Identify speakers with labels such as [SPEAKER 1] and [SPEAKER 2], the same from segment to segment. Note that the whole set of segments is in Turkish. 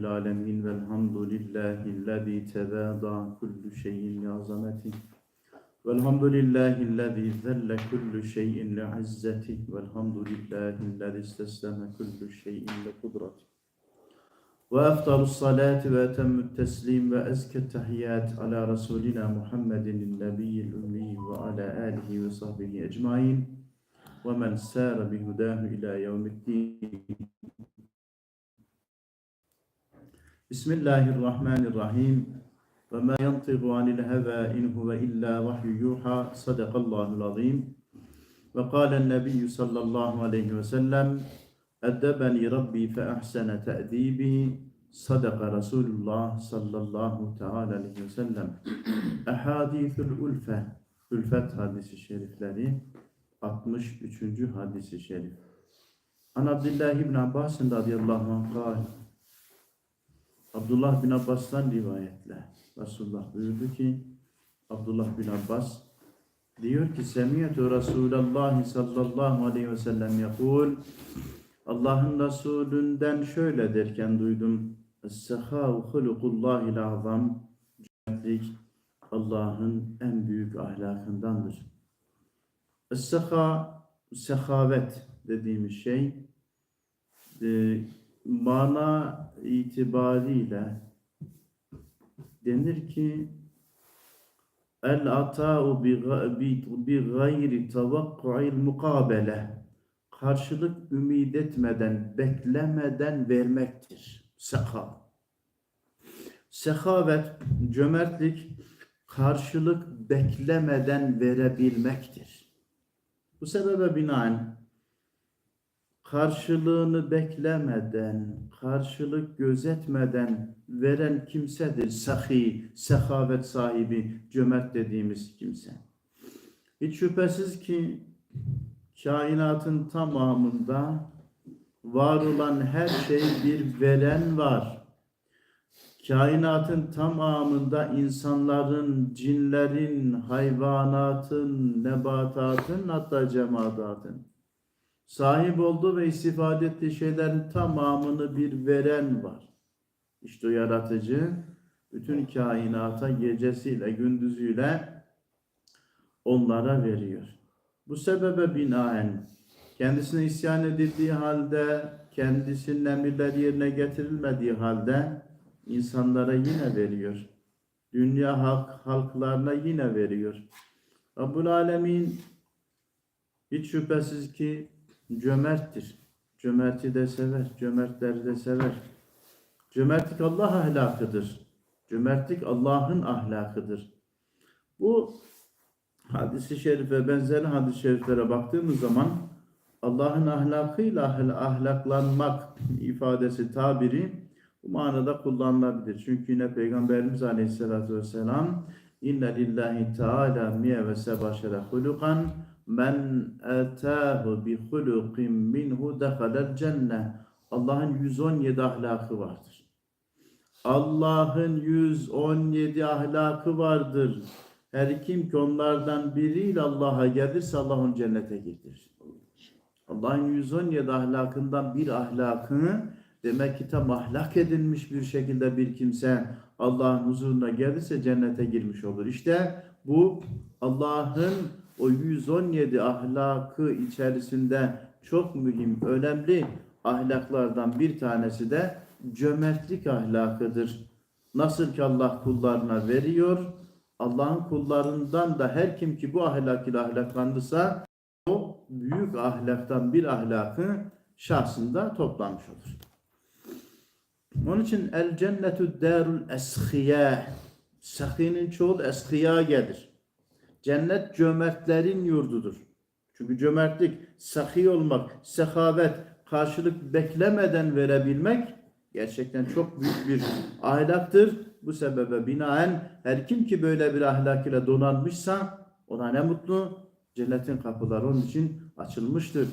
[SPEAKER 1] العالمين والحمد لله الذي تبادى كل شيء لعظمته. والحمد لله الذي ذل كل شيء لعزته. والحمد لله الذي استسلم كل شيء لقدرته. وأفضل الصلاة وأتم التسليم وأزكى التحيات على رسولنا محمد النبي الأمي وعلى آله وصحبه أجمعين. ومن سار بهداه إلى يوم الدين. Bismillahirrahmanirrahim. Ve ma yantiqu anil heva in huve illa vahyu yuha. Sadakallahul azim. Ve kâlen nebiyyü sallallahu aleyhi ve sellem. Eddebeni Rabbi fe ahsene te'dibi. Sadaka Resulullah sallallahu teala aleyhi ve sellem. Ehadîthül ulfe. Ülfet hadisi şerifleri 63. hadisi şerif. An Abdullah ibn Abbas radıyallahu anh Abdullah bin Abbas'tan rivayetle Resulullah buyurdu ki Abdullah bin Abbas diyor ki Semiyetü Resulallah sallallahu aleyhi ve sellem yakul Allah'ın Resulünden şöyle derken duydum Es-sehâhu hulukullahil azam Cömertlik Allah'ın en büyük ahlakındandır. Es-seha sehavet dediğimiz şey e, mana itibariyle denir ki el ata'u bi, gayri tavakku'il mukabele karşılık ümid etmeden, beklemeden vermektir. Seha. Sehavet, cömertlik, karşılık beklemeden verebilmektir. Bu sebebe binaen karşılığını beklemeden, karşılık gözetmeden veren kimsedir. Sahi, sehavet sahibi, cömert dediğimiz kimse. Hiç şüphesiz ki kainatın tamamında var olan her şey bir veren var. Kainatın tamamında insanların, cinlerin, hayvanatın, nebatatın hatta cemaatın sahip olduğu ve istifade ettiği şeylerin tamamını bir veren var. İşte o yaratıcı bütün kainata gecesiyle gündüzüyle onlara veriyor. Bu sebebe binaen kendisine isyan edildiği halde, kendisinin emirleri yerine getirilmediği halde insanlara yine veriyor. Dünya halk, halklarına yine veriyor. Rabbul Alemin hiç şüphesiz ki cömerttir. Cömerti de sever, cömertleri de sever. Cömertlik Allah ahlakıdır. Cömertlik Allah'ın ahlakıdır. Bu hadisi şerife benzeri hadis-i şeriflere baktığımız zaman Allah'ın ahlakıyla ahlaklanmak ifadesi tabiri bu manada kullanılabilir. Çünkü yine Peygamberimiz Aleyhisselatü Vesselam inne lillahi teala miye ve sebaşere hulukan men etâhu bi hulukin minhu dehalel cennet. Allah'ın 117 ahlakı vardır. Allah'ın 117 ahlakı vardır. Her kim ki onlardan biriyle Allah'a gelirse Allah onu cennete getirir. Allah'ın 117 ahlakından bir ahlakını demek ki tam ahlak edilmiş bir şekilde bir kimse Allah'ın huzuruna gelirse cennete girmiş olur. İşte bu Allah'ın o 117 ahlakı içerisinde çok mühim, önemli ahlaklardan bir tanesi de cömertlik ahlakıdır. Nasıl ki Allah kullarına veriyor, Allah'ın kullarından da her kim ki bu ahlak ile ahlaklandısa o büyük ahlaktan bir ahlakı şahsında toplamış olur. Onun için el cennetu darul eshiya. Sakinin çoğu eskiya gelir. Cennet cömertlerin yurdudur. Çünkü cömertlik, sahi olmak, sehavet, karşılık beklemeden verebilmek gerçekten çok büyük bir ahlaktır. Bu sebebe binaen her kim ki böyle bir ahlak ile donanmışsa ona ne mutlu. Cennetin kapıları onun için açılmıştır.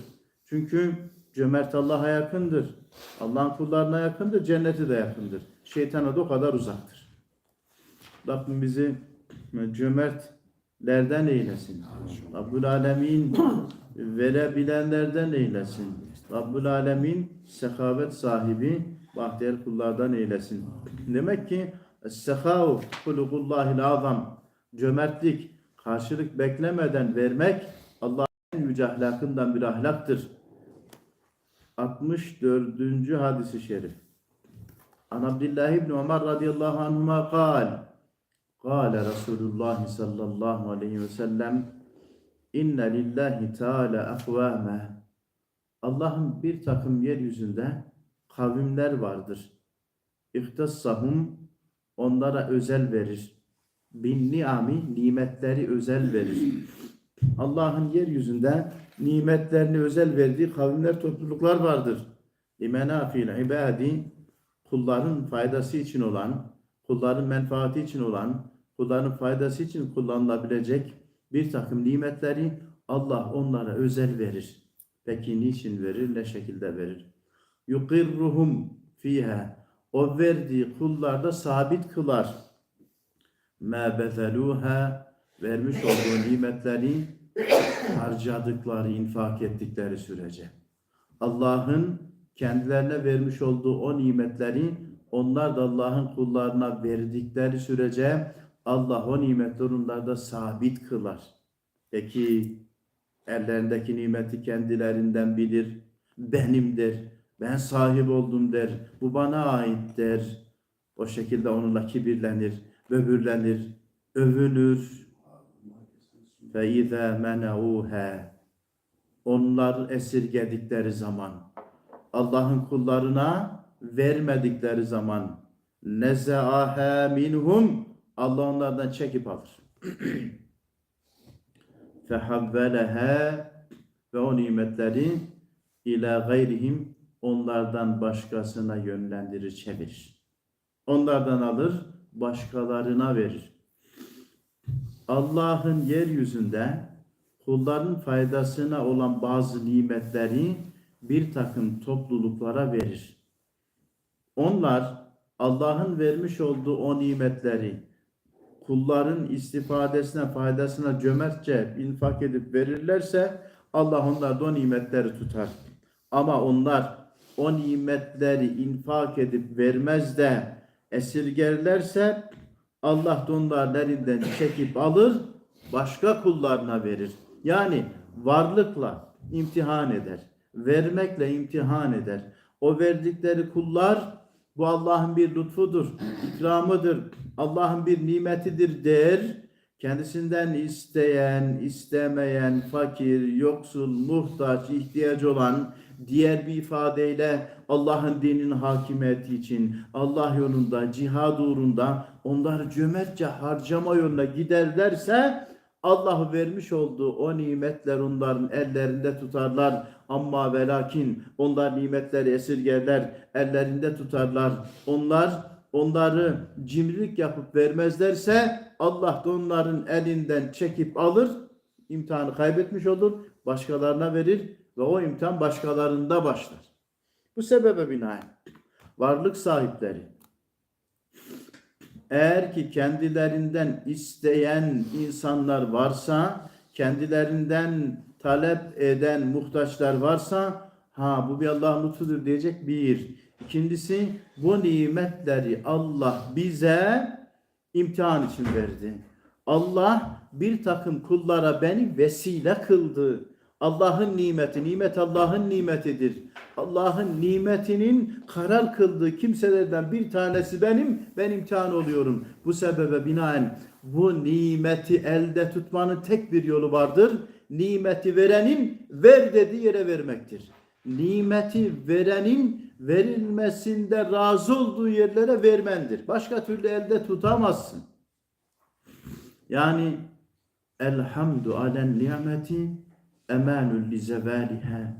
[SPEAKER 1] Çünkü cömert Allah'a yakındır. Allah'ın kullarına yakındır, cenneti de yakındır. Şeytana da o kadar uzaktır. Rabbim bizi cömertlerden eylesin. Rabbul Alemin verebilenlerden eylesin. Rabbul Alemin sehavet sahibi, bahtiyar kullardan eylesin. Demek ki Es-sehav hulukullahil azam cömertlik, karşılık beklemeden vermek Allah'ın yüce ahlakından bir ahlaktır. 64. hadisi şerif. An Abdullah ibn Ömer radıyallahu anhuma kal. Kale Resulullah sallallahu aleyhi ve sellem İnne lillahi teala akvame Allah'ın bir takım yeryüzünde kavimler vardır. İhtassahum onlara özel verir. Bin niami nimetleri özel verir. Allah'ın yeryüzünde nimetlerini özel verdiği kavimler topluluklar vardır. Limenafil ibadi kulların faydası için olan, kulların menfaati için olan, kulların faydası için kullanılabilecek bir takım nimetleri Allah onlara özel verir. Peki niçin verir, ne şekilde verir? Yukirruhum fiha. O verdiği kullarda sabit kılar. Ma vermiş olduğu nimetleri harcadıkları, infak ettikleri sürece. Allah'ın kendilerine vermiş olduğu o nimetleri onlar da Allah'ın kullarına verdikleri sürece Allah o nimetleri onlarda sabit kılar. Peki ellerindeki nimeti kendilerinden bilir, benimdir, ben sahip oldum der, bu bana ait der. O şekilde onunla kibirlenir, böbürlenir, övünür. Ve izâ menauha onlar esirgedikleri zaman Allah'ın kullarına vermedikleri zaman nezâhe minhum Allah onlardan çekip alır. Fehavvelehe ve o nimetleri ila gayrihim onlardan başkasına yönlendirir, çevirir. Onlardan alır, başkalarına verir. Allah'ın yeryüzünde kulların faydasına olan bazı nimetleri bir takım topluluklara verir. Onlar Allah'ın vermiş olduğu o nimetleri kulların istifadesine, faydasına cömertçe infak edip verirlerse Allah onlarda o nimetleri tutar. Ama onlar o nimetleri infak edip vermez de esirgerlerse Allah da onların elinden çekip alır, başka kullarına verir. Yani varlıkla imtihan eder, vermekle imtihan eder. O verdikleri kullar bu Allah'ın bir lütfudur, ikramıdır, Allah'ın bir nimetidir der. Kendisinden isteyen, istemeyen, fakir, yoksul, muhtaç, ihtiyaç olan diğer bir ifadeyle Allah'ın dininin hakimiyeti için Allah yolunda, cihad uğrunda onları cömertçe harcama yoluna giderlerse Allah vermiş olduğu o nimetler onların ellerinde tutarlar. Ama ve lakin onlar nimetleri esirgerler, ellerinde tutarlar. Onlar onları cimrilik yapıp vermezlerse Allah da onların elinden çekip alır, imtihanı kaybetmiş olur, başkalarına verir ve o imtihan başkalarında başlar. Bu sebebe binaen varlık sahipleri eğer ki kendilerinden isteyen insanlar varsa, kendilerinden talep eden muhtaçlar varsa, ha bu bir Allah'ın lütfudur diyecek bir. İkincisi bu nimetleri Allah bize imtihan için verdi. Allah bir takım kullara beni vesile kıldı. Allah'ın nimeti, nimet Allah'ın nimetidir. Allah'ın nimetinin karar kıldığı kimselerden bir tanesi benim, ben imtihan oluyorum. Bu sebebe binaen bu nimeti elde tutmanın tek bir yolu vardır. Nimeti verenin ver dediği yere vermektir. Nimeti verenin verilmesinde razı olduğu yerlere vermendir. Başka türlü elde tutamazsın. Yani elhamdu alen nimeti emanul li zevaliha.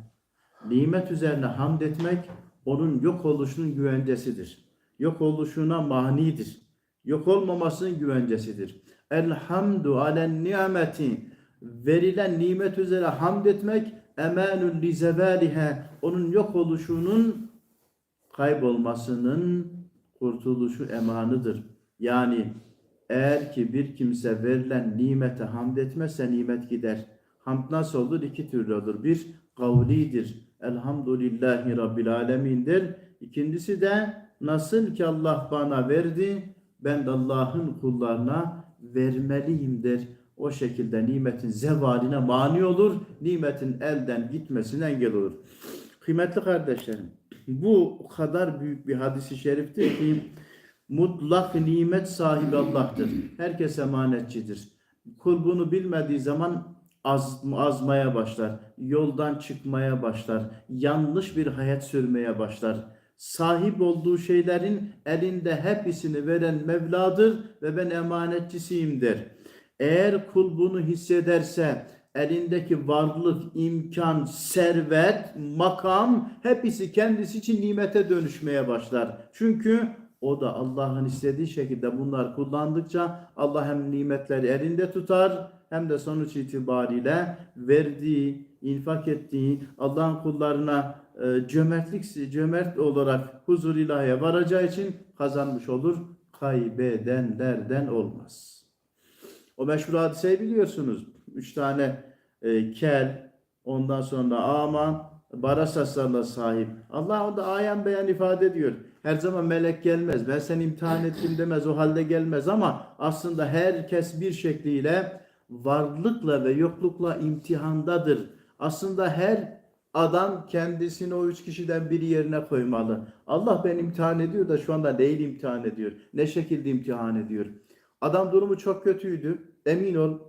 [SPEAKER 1] Nimet üzerine hamd etmek onun yok oluşunun güvencesidir. Yok oluşuna manidir. Yok olmamasının güvencesidir. Elhamdu alen nimeti verilen nimet üzere hamd etmek emanul li zevaliha onun yok oluşunun kaybolmasının kurtuluşu emanıdır. Yani eğer ki bir kimse verilen nimete hamd etmezse nimet gider. Hamd nasıl olur? İki türlü olur. Bir kavlidir. Elhamdülillahi Rabbil alemindir. İkincisi de nasıl ki Allah bana verdi, ben de Allah'ın kullarına vermeliyim der. O şekilde nimetin zevaline mani olur, nimetin elden gitmesine engel olur. Kıymetli kardeşlerim, bu kadar büyük bir hadisi şeriftir ki mutlak nimet sahibi Allah'tır. Herkes emanetçidir. Kul bunu bilmediği zaman az, azmaya başlar, yoldan çıkmaya başlar, yanlış bir hayat sürmeye başlar. Sahip olduğu şeylerin elinde hepsini veren Mevladır ve ben emanetçisiyim der. Eğer kul bunu hissederse elindeki varlık, imkan, servet, makam hepsi kendisi için nimete dönüşmeye başlar. Çünkü o da Allah'ın istediği şekilde bunlar kullandıkça Allah hem nimetleri elinde tutar hem de sonuç itibariyle verdiği, infak ettiği Allah'ın kullarına e, cömertlik cömert olarak huzur ilahiye varacağı için kazanmış olur. Kaybedenlerden olmaz. O meşhur hadiseyi biliyorsunuz. Üç tane e, kel, ondan sonra ama barasaslarla sahip. Allah onda ayan beyan ifade ediyor. Her zaman melek gelmez. Ben seni imtihan ettim demez. O halde gelmez ama aslında herkes bir şekliyle varlıkla ve yoklukla imtihandadır. Aslında her adam kendisini o üç kişiden biri yerine koymalı. Allah beni imtihan ediyor da şu anda değil imtihan ediyor. Ne şekilde imtihan ediyor? Adam durumu çok kötüydü. Emin ol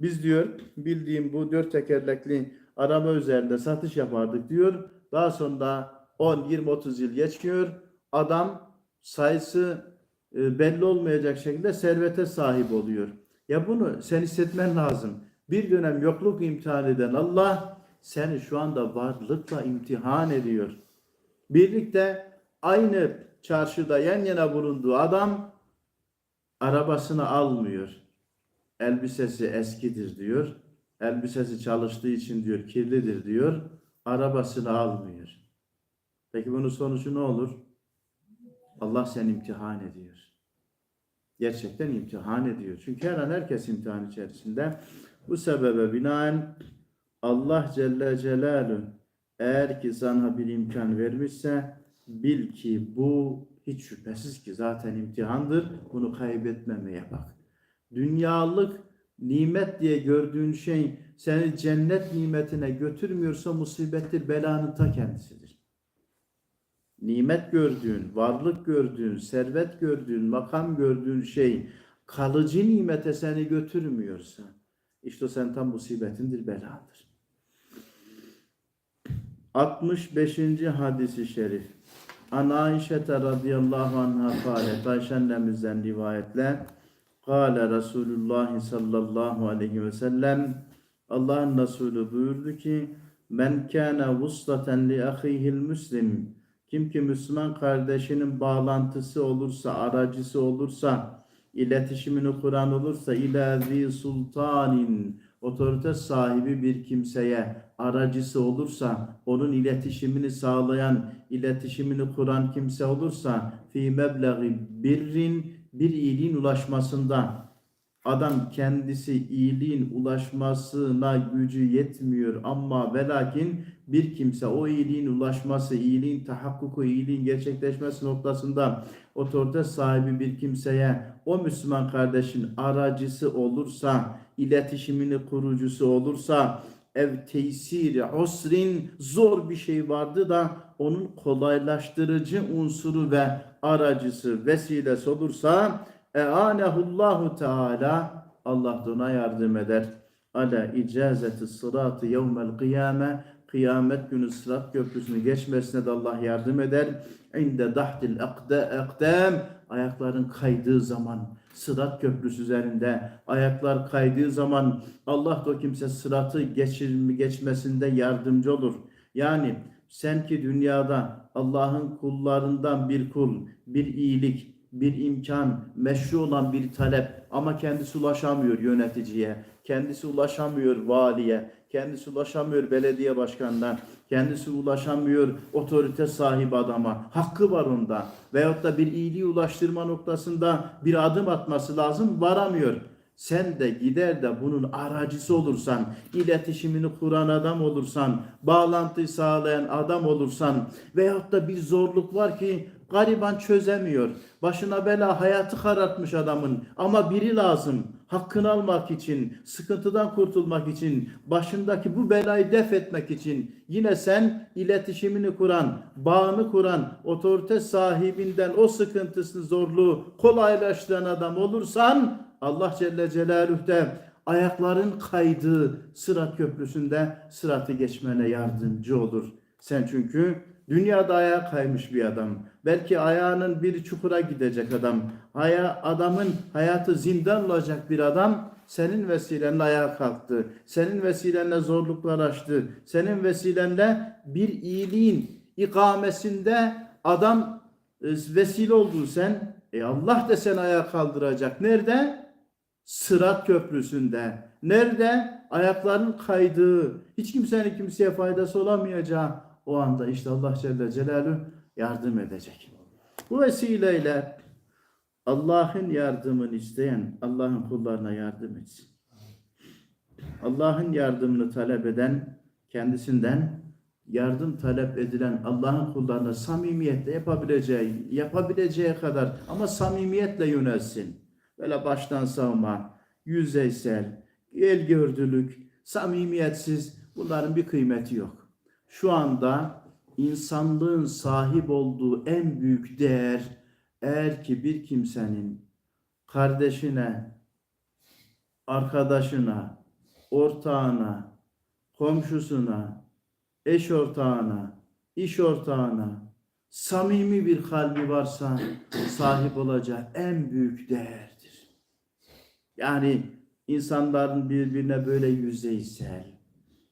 [SPEAKER 1] biz diyor bildiğim bu dört tekerlekli araba üzerinde satış yapardık diyor. Daha sonra 10, 20, 30 yıl geçiyor. Adam sayısı e, belli olmayacak şekilde servete sahip oluyor. Ya bunu sen hissetmen lazım. Bir dönem yokluk imtihan eden Allah seni şu anda varlıkla imtihan ediyor. Birlikte aynı çarşıda yan yana bulunduğu adam arabasını almıyor. Elbisesi eskidir diyor. Elbisesi çalıştığı için diyor kirlidir diyor. Arabasını almıyor. Peki bunun sonucu ne olur? Allah seni imtihan ediyor. Gerçekten imtihan ediyor. Çünkü her an herkes imtihan içerisinde. Bu sebebe binaen Allah Celle Celaluhu eğer ki sana bir imkan vermişse bil ki bu hiç şüphesiz ki zaten imtihandır. Bunu kaybetmemeye bak. Dünyalık nimet diye gördüğün şey seni cennet nimetine götürmüyorsa musibettir, belanın ta kendisidir. Nimet gördüğün, varlık gördüğün, servet gördüğün, makam gördüğün şey kalıcı nimete seni götürmüyorsa işte sen tam musibetindir, beladır. 65. hadisi şerif. An Ayşe radıyallahu anha kâlet Ayşe annemizden rivayetle Kâle Resulullah sallallahu aleyhi ve sellem Allah'ın Resulü buyurdu ki Men kâne vuslaten li ahihil müslim Kim ki Müslüman kardeşinin bağlantısı olursa, aracısı olursa, iletişimini kuran olursa ila zi sultanin otorite sahibi bir kimseye aracısı olursa, onun iletişimini sağlayan, iletişimini kuran kimse olursa fi meblagi birrin bir iyiliğin ulaşmasında adam kendisi iyiliğin ulaşmasına gücü yetmiyor ama velakin bir kimse o iyiliğin ulaşması, iyiliğin tahakkuku, iyiliğin gerçekleşmesi noktasında otorite sahibi bir kimseye o Müslüman kardeşin aracısı olursa, iletişimini kurucusu olursa, ev tesiri usrin zor bir şey vardı da onun kolaylaştırıcı unsuru ve aracısı vesilesi olursa e'anehullahu teala Allah da ona yardım eder. Ala icazeti sıratı yevmel kıyame kıyamet günü sırat köprüsünü geçmesine de Allah yardım eder. İnde dahtil akdem ayakların kaydığı zaman sırat köprüsü üzerinde ayaklar kaydığı zaman Allah da o kimse sıratı geçir, geçmesinde yardımcı olur. Yani sen ki dünyada Allah'ın kullarından bir kul, bir iyilik, bir imkan, meşru olan bir talep. Ama kendisi ulaşamıyor yöneticiye, kendisi ulaşamıyor valiye, kendisi ulaşamıyor belediye başkanına, kendisi ulaşamıyor otorite sahibi adama, hakkı var onda. Veyahut da bir iyiliği ulaştırma noktasında bir adım atması lazım, varamıyor. Sen de gider de bunun aracısı olursan, iletişimini kuran adam olursan, bağlantıyı sağlayan adam olursan veyahut da bir zorluk var ki gariban çözemiyor. Başına bela hayatı karartmış adamın ama biri lazım. Hakkını almak için, sıkıntıdan kurtulmak için, başındaki bu belayı def etmek için yine sen iletişimini kuran, bağını kuran, otorite sahibinden o sıkıntısını, zorluğu kolaylaştıran adam olursan Allah Celle Celaluhu ayakların kaydığı sırat köprüsünde sıratı geçmene yardımcı olur. Sen çünkü dünyada ayağa kaymış bir adam. Belki ayağının bir çukura gidecek adam. Aya, adamın hayatı zindan olacak bir adam senin vesilenle ayağa kalktı. Senin vesilenle zorluklar aştı. Senin vesilenle bir iyiliğin ikamesinde adam e, vesile oldun sen. E Allah da seni ayağa kaldıracak. Nerede? Sırat köprüsünde. Nerede? Ayakların kaydığı, hiç kimsenin kimseye faydası olamayacağı o anda işte Allah Celle Celaluhu yardım edecek. Bu vesileyle Allah'ın yardımını isteyen Allah'ın kullarına yardım etsin. Allah'ın yardımını talep eden kendisinden yardım talep edilen Allah'ın kullarına samimiyetle yapabileceği, yapabileceği kadar ama samimiyetle yönelsin. Böyle baştan savma, yüzeysel, el gördülük, samimiyetsiz bunların bir kıymeti yok. Şu anda insanlığın sahip olduğu en büyük değer eğer ki bir kimsenin kardeşine, arkadaşına, ortağına, komşusuna, eş ortağına, iş ortağına samimi bir kalbi varsa sahip olacağı en büyük değerdir. Yani insanların birbirine böyle yüzeysel,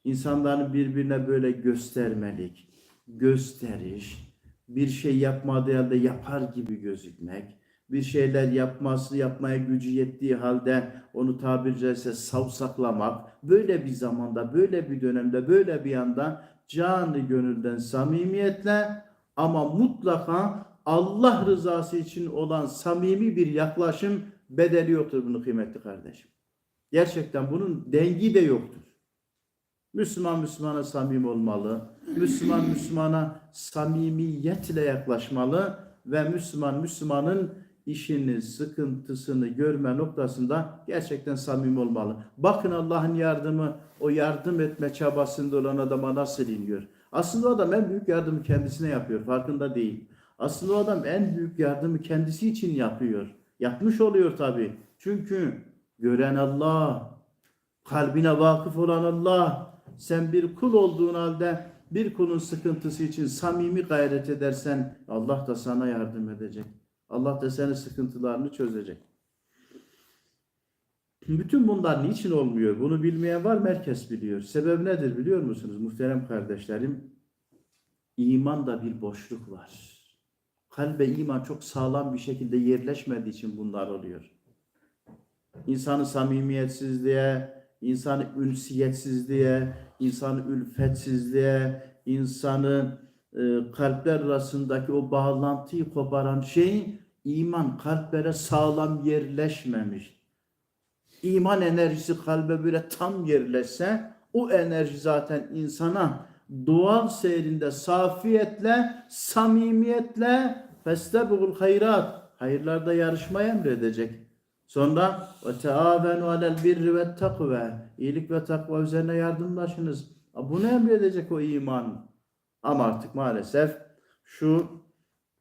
[SPEAKER 1] insanların birbirine böyle göstermelik, gösteriş, bir şey yapmadığı halde yapar gibi gözükmek, bir şeyler yapması, yapmaya gücü yettiği halde onu tabiri caizse savsaklamak, böyle bir zamanda, böyle bir dönemde, böyle bir anda canı gönülden samimiyetle ama mutlaka Allah rızası için olan samimi bir yaklaşım bedeli yoktur bunu kıymetli kardeşim. Gerçekten bunun dengi de yoktur. Müslüman Müslümana samimi olmalı. Müslüman Müslümana samimiyetle yaklaşmalı ve Müslüman Müslümanın işini, sıkıntısını görme noktasında gerçekten samimi olmalı. Bakın Allah'ın yardımı o yardım etme çabasında olan adama nasıl iniyor. Aslında o adam en büyük yardımı kendisine yapıyor. Farkında değil. Aslında o adam en büyük yardımı kendisi için yapıyor. Yapmış oluyor tabi. Çünkü gören Allah, kalbine vakıf olan Allah, sen bir kul olduğun halde bir kulun sıkıntısı için samimi gayret edersen Allah da sana yardım edecek. Allah da senin sıkıntılarını çözecek. Bütün bunlar niçin olmuyor? Bunu bilmeyen var mı? Herkes biliyor. Sebep nedir biliyor musunuz muhterem kardeşlerim? İmanda bir boşluk var. Kalbe iman çok sağlam bir şekilde yerleşmediği için bunlar oluyor. İnsanı samimiyetsizliğe, insanı ünsiyetsizliğe, insanı ülfetsizliğe, insanı e, kalpler arasındaki o bağlantıyı koparan şey iman kalplere sağlam yerleşmemiş. İman enerjisi kalbe böyle tam yerleşse o enerji zaten insana doğal seyrinde safiyetle, samimiyetle festebugul hayrat hayırlarda yarışmayı emredecek. Sonra ve teavenu alel birri ve takve iyilik ve takva üzerine yardımlaşınız. Bunu emredecek o iman. Ama artık maalesef şu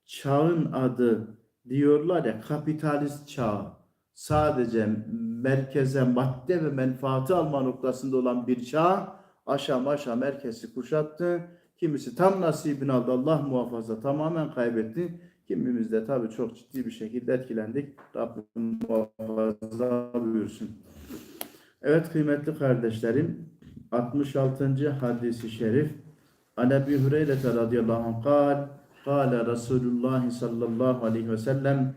[SPEAKER 1] çağın adı diyorlar ya kapitalist çağ. Sadece merkeze madde ve menfaati alma noktasında olan bir çağ aşağı aşağı merkezi kuşattı. Kimisi tam nasibini aldı Allah muhafaza tamamen kaybetti. Kimimiz de tabii çok ciddi bir şekilde etkilendik. Rabbim muhafaza buyursun. Evet kıymetli kardeşlerim 66. hadisi şerif An Ebi Hureyre radıyallahu anh kal Kale Resulullah sallallahu aleyhi ve sellem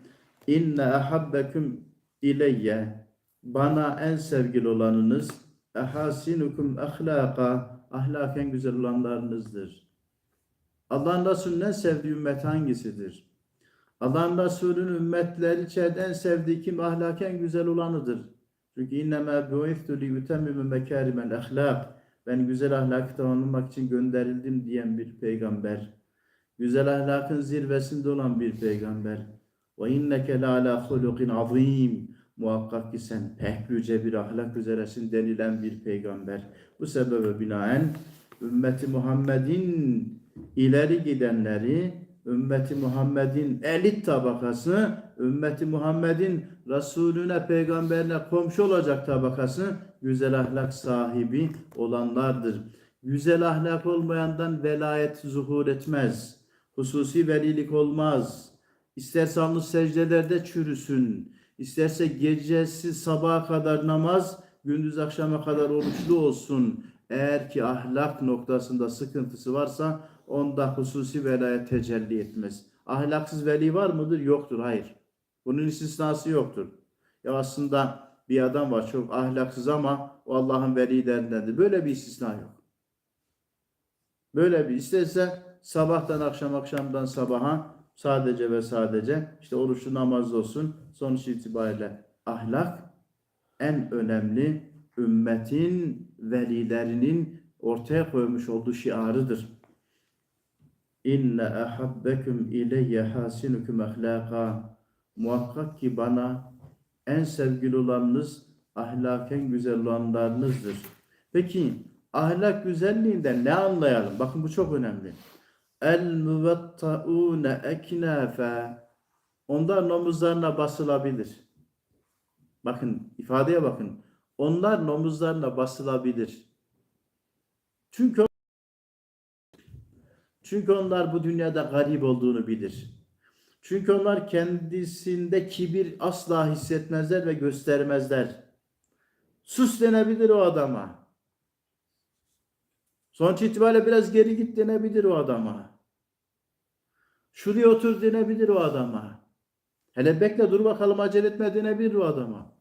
[SPEAKER 1] İnne ahabbeküm ileyye Bana en sevgili olanınız ehasinukum ahlaka ahlaken güzel olanlarınızdır. Allah'ın Resulü'nün en sevdiği ümmet hangisidir? Allah'ın Resulü'nün ümmetleri içeride sevdiği kim ahlaken güzel olanıdır. Çünkü innema bu'ithu li yutemmime mekârimel ahlak. Ben güzel ahlakı tamamlamak için gönderildim diyen bir peygamber. Güzel ahlakın zirvesinde olan bir peygamber. Ve inneke la ala hulukin azim. Muhakkak ki sen pek yüce bir ahlak üzeresin denilen bir peygamber. Bu sebebe binaen ümmeti Muhammed'in ileri gidenleri, ümmeti Muhammed'in elit tabakası, ümmeti Muhammed'in Resulüne, peygamberine komşu olacak tabakası güzel ahlak sahibi olanlardır. Güzel ahlak olmayandan velayet zuhur etmez. Hususi velilik olmaz. İsterse alnı secdelerde çürüsün. İsterse gecesi sabaha kadar namaz, gündüz akşama kadar oruçlu olsun. Eğer ki ahlak noktasında sıkıntısı varsa onda hususi velayet tecelli etmez. Ahlaksız veli var mıdır? Yoktur. Hayır. Bunun istisnası yoktur. Ya aslında bir adam var çok ahlaksız ama o Allah'ın velilerindendir. Böyle bir istisna yok. Böyle bir isterse sabahtan akşam akşamdan sabaha sadece ve sadece işte oruçlu namazlı olsun. Sonuç itibariyle ahlak en önemli ümmetin velilerinin ortaya koymuş olduğu şiarıdır. İnne ahabbekum ileyye hasinukum ahlaka. Muhakkak ki bana en sevgili olanınız ahlaken güzel olanlarınızdır. Peki ahlak güzelliğinden ne anlayalım? Bakın bu çok önemli. El muvattaune eknafe. Onlar omuzlarına basılabilir. Bakın ifadeye bakın. Onlar omuzlarına basılabilir. Çünkü çünkü onlar bu dünyada garip olduğunu bilir. Çünkü onlar kendisinde kibir asla hissetmezler ve göstermezler. Sus denebilir o adama. Sonuç itibariyle biraz geri git denebilir o adama. Şuraya otur denebilir o adama. Hele bekle dur bakalım acele etme denebilir o adama.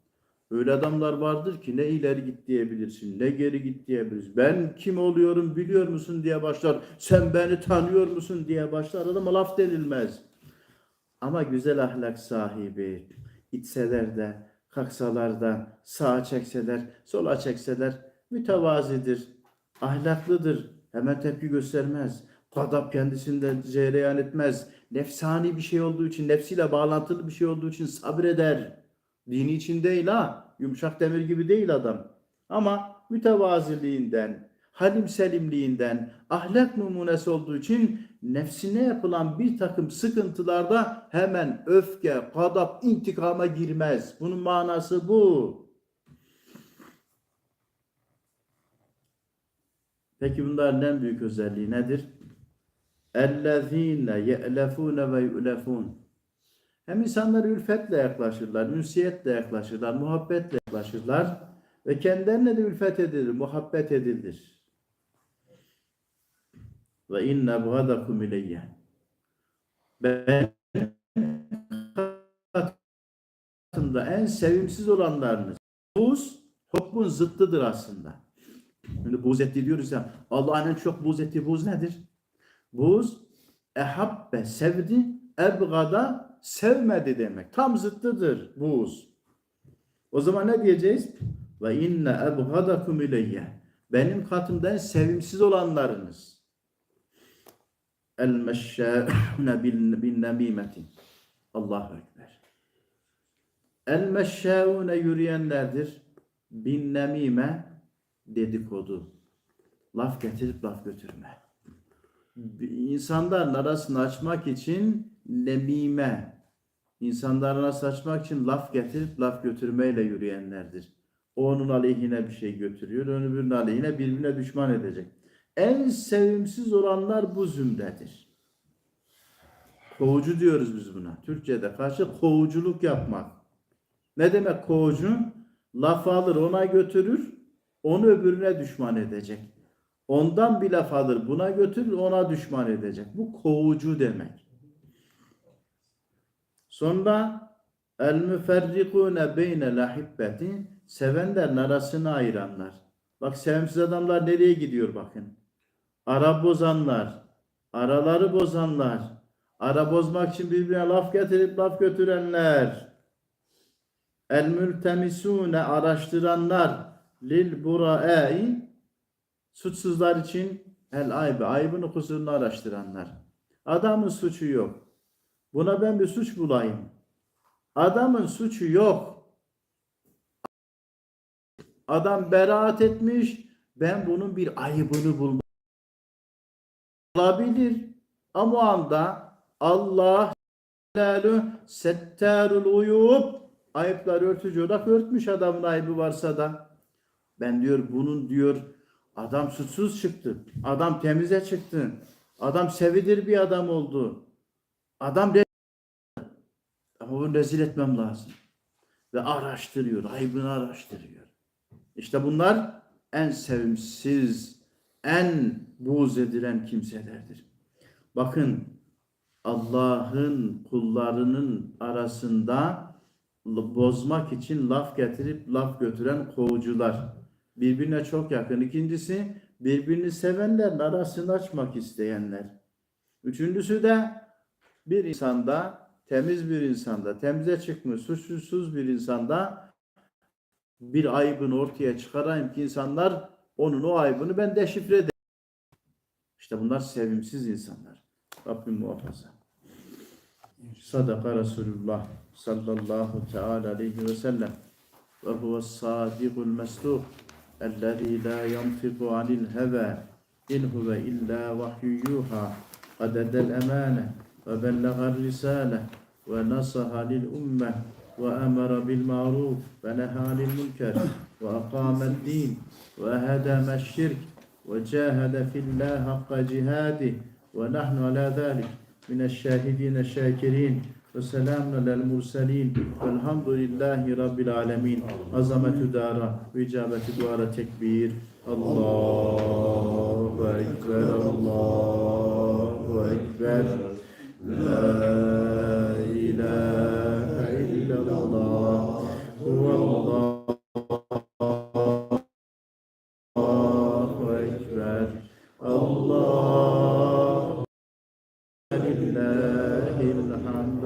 [SPEAKER 1] Öyle adamlar vardır ki ne ileri git diyebilirsin, ne geri git diyebilirsin. Ben kim oluyorum biliyor musun diye başlar. Sen beni tanıyor musun diye başlar. Adama laf denilmez. Ama güzel ahlak sahibi, itseler de, kalksalar da, sağa çekseler, sola çekseler mütevazidir, ahlaklıdır, hemen tepki göstermez. Gadap kendisinden cereyan etmez. Nefsani bir şey olduğu için, nefsiyle bağlantılı bir şey olduğu için sabreder. Dini için değil ha. Yumuşak demir gibi değil adam. Ama mütevaziliğinden, halim selimliğinden, ahlak numunesi olduğu için nefsine yapılan bir takım sıkıntılarda hemen öfke, gadap, intikama girmez. Bunun manası bu. Peki bunların en büyük özelliği nedir? اَلَّذ۪ينَ يَأْلَفُونَ وَيُؤْلَفُونَ hem insanlara ülfetle yaklaşırlar, ünsiyetle yaklaşırlar, muhabbetle yaklaşırlar ve kendilerine de ülfet edilir, muhabbet edilir. Ve inne buhadakum ileyye. Ben katında en sevimsiz olanlarınız. Buz, hukbun zıttıdır aslında. Şimdi buz etti diyoruz ya. Allah'ın en çok buz ettiği buz nedir? Buz, ehabbe sevdi, ebgada sevmedi demek. Tam zıttıdır buz. O zaman ne diyeceğiz? Ve inne ebgadakum ileyye. Benim katımda en sevimsiz olanlarınız. El meşşâune bin nemimeti. Allahu Ekber. El meşşâune yürüyenlerdir. Bin nemime dedikodu. Laf getirip laf götürme. İnsanların arasını açmak için nemime. İnsanların arasını açmak için laf getirip laf götürmeyle yürüyenlerdir. O onun aleyhine bir şey götürüyor, öbürünün aleyhine birbirine düşman edecek. En sevimsiz olanlar bu zümredir. Kovucu diyoruz biz buna. Türkçe'de karşı kovuculuk yapmak. Ne demek kovucu? Laf alır ona götürür, onu öbürüne düşman edecek. Ondan bir laf alır buna götürür ona düşman edecek. Bu kovucu demek. Sonra el müferrikune beyne lahibbeti sevenlerin arasını ayıranlar. Bak sevimsiz adamlar nereye gidiyor bakın. Ara bozanlar, araları bozanlar, ara bozmak için birbirine laf getirip laf götürenler. El mültemisune araştıranlar lil buraei suçsuzlar için el aybe aybını kusurunu araştıranlar. Adamın suçu yok. Buna ben bir suç bulayım. Adamın suçu yok. Adam beraat etmiş. Ben bunun bir ayıbını bulmak olabilir. Ama o anda Allah settarul uyub ayıplar örtücü olarak örtmüş adamın ayıbı varsa da. Ben diyor bunun diyor adam suçsuz çıktı. Adam temize çıktı. Adam sevilir bir adam oldu. Adam ama bunu rezil etmem lazım. Ve araştırıyor, ayıbını araştırıyor. İşte bunlar en sevimsiz, en buğz edilen kimselerdir. Bakın Allah'ın kullarının arasında bozmak için laf getirip laf götüren kovucular. Birbirine çok yakın. İkincisi birbirini sevenlerin arasını açmak isteyenler. Üçüncüsü de bir insanda, temiz bir insanda, temize çıkmış, suçsuz bir insanda bir ayıbını ortaya çıkarayım ki insanlar onun o ayıbını ben deşifre edeyim. İşte bunlar sevimsiz insanlar. Rabbim muhafaza. Sadaka Resulullah sallallahu teala aleyhi ve sellem ve huves sadikul mesduq ellezî la yanfiku anil heva in huve illa vahyu yuha adedel emane وبلغ الرسالة ونصح للأمة وأمر بالمعروف ونهى عن المنكر وأقام الدين وهدم الشرك وجاهد في الله حق جهاده ونحن على ذلك من الشاهدين الشاكرين وسلام على المرسلين والحمد لله رب العالمين عظمة دارة وإجابة دارة تكبير الله أكبر الله أكبر La ilahe illallah Allahu ekber Allah lillahil hamd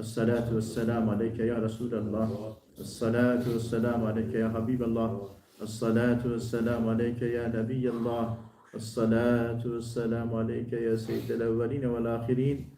[SPEAKER 1] Esselatu vesselamu aleyke ya Resulallah Esselatu vesselamu aleyke ya Habiballah Esselatu vesselamu aleyke ya Nebiyallah Esselatu vesselamu aleyke ya Seyyidel evveline vel ahirin